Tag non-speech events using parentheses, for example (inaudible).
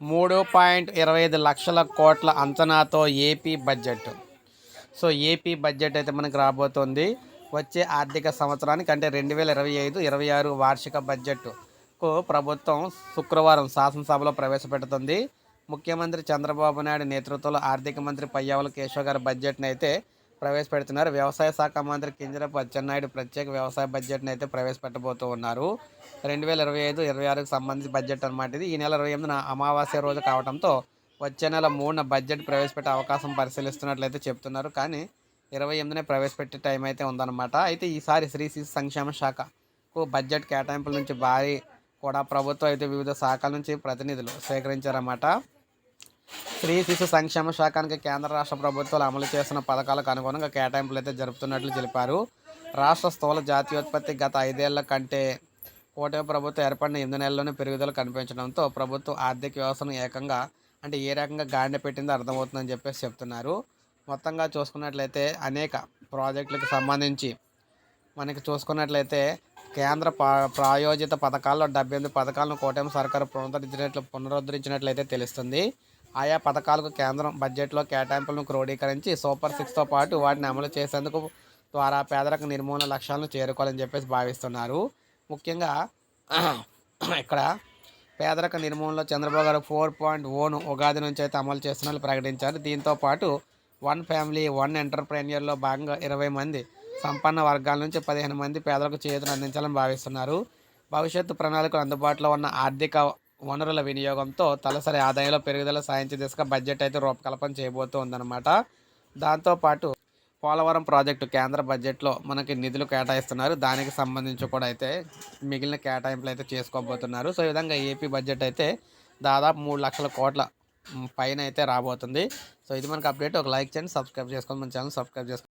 మూడు పాయింట్ ఇరవై ఐదు లక్షల కోట్ల అంచనాతో AP budget. So AP budget అయితే మనకు రాబోతోంది. వచ్చే ఆర్థిక సంవత్సరానికి అంటే రెండు వేల ఇరవై ఐదు ఇరవై ఆరు వార్షిక బడ్జెట్కు ప్రభుత్వం శుక్రవారం శాసనసభలో ప్రవేశపెడుతుంది. ముఖ్యమంత్రి చంద్రబాబు నాయుడు నేతృత్వంలో ఆర్థిక మంత్రి పయ్యావుల కేశవ్ గారి బడ్జెట్ను అయితే ప్రవేశపెడుతున్నారు. వ్యవసాయ శాఖ మంత్రి కింజరపు అచ్చెన్నాయుడు ప్రత్యేక వ్యవసాయ బడ్జెట్ని అయితే ప్రవేశపెట్టబోతూ ఉన్నారు. రెండు వేల ఇరవై ఐదు ఇరవై ఆరుకు సంబంధించి బడ్జెట్ అనమాట ఇది. ఈ నెల ఇరవై ఎనిమిదిన అమావాస్య రోజు కావడంతో వచ్చే నెల మూడున బడ్జెట్ ప్రవేశపెట్టే అవకాశం పరిశీలిస్తున్నట్లయితే చెప్తున్నారు. కానీ ఇరవై ఎనిమిదినే ప్రవేశపెట్టే టైం అయితే ఉందన్నమాట. అయితే ఈసారి శ్రీ శిశు సంక్షేమ శాఖకు బడ్జెట్ కేటాయింపుల నుంచి భారీ కూడా ప్రభుత్వం అయితే వివిధ శాఖల నుంచి ప్రతినిధులు సేకరించారన్నమాట. స్త్రీ శిశు సంక్షేమ శాఖానికి కేంద్ర రాష్ట్ర ప్రభుత్వాలు అమలు చేస్తున్న పథకాలకు అనుగుణంగా కేటాయింపులు అయితే జరుపుతున్నట్లు తెలిపారు. రాష్ట్ర స్థూల జాతీయోత్పత్తి గత ఐదేళ్ళ కంటే కూటమి ప్రభుత్వం ఏర్పడిన ఎనిమిది నెలల్లోనే పెరుగుదల కనిపించడంతో ప్రభుత్వం ఆర్థిక వ్యవస్థను ఏకంగా అంటే ఏ రకంగా గాడిన పెట్టిందో అర్థమవుతుందని చెప్పేసి చెప్తున్నారు. మొత్తంగా చూసుకున్నట్లయితే అనేక ప్రాజెక్టులకు సంబంధించి మనకి చూసుకున్నట్లయితే కేంద్ర ప్రాయోజిత పథకాల్లో డెబ్బై ఎనిమిది పథకాలను కూటమి సర్కారు పునరుద్ధరించినట్లు పునరుద్ధరించినట్లయితే తెలుస్తుంది. ఆయా పథకాలకు కేంద్రం బడ్జెట్లో కేటాయింపులను క్రోడీకరించి సూపర్ సిక్స్తో పాటు వాటిని అమలు చేసేందుకు ద్వారా పేదరిక నిర్మూలన లక్ష్యాలను చేరుకోవాలని చెప్పేసి భావిస్తున్నారు. ముఖ్యంగా (clears throat) ఇక్కడ పేదరిక నిర్మూలనలో చంద్రబాబు గారు ఫోర్ పాయింట్ ఓను ఉగాది నుంచి అయితే అమలు చేస్తున్నట్లు ప్రకటించారు. దీంతో పాటు వన్ ఫ్యామిలీ వన్ ఎంటర్ప్రెన్యూర్లో భాగంగా ఇరవై మంది సంపన్న వర్గాల నుంచి పదిహేను మంది పేదలకు చేతులు అందించాలని భావిస్తున్నారు. భవిష్యత్తు ప్రణాళికలు అందుబాటులో ఉన్న ఆర్థిక వనరుల వినియోగంతో తలసరి ఆదాయంలో పెరుగుదల సాధించే దిశగా బడ్జెట్ అయితే రూపకల్పన చేయబోతూ ఉందన్నమాట. దాంతోపాటు పోలవరం ప్రాజెక్టు కేంద్ర బడ్జెట్లో మనకి నిధులు కేటాయిస్తున్నారు. దానికి సంబంధించి కూడా అయితే మిగిలిన కేటాయింపులు అయితే చేసుకోబోతున్నారు. సో ఈ విధంగా ఏపీ బడ్జెట్ అయితే దాదాపు మూడు లక్షల కోట్ల పైన అయితే రాబోతుంది. సో ఇది మనకి అప్డేట్. ఒక లైక్ చేయండి సబ్స్క్రైబ్ చేసుకోండి. మన ఛానల్ సబ్స్క్రైబ్ చేసుకోండి.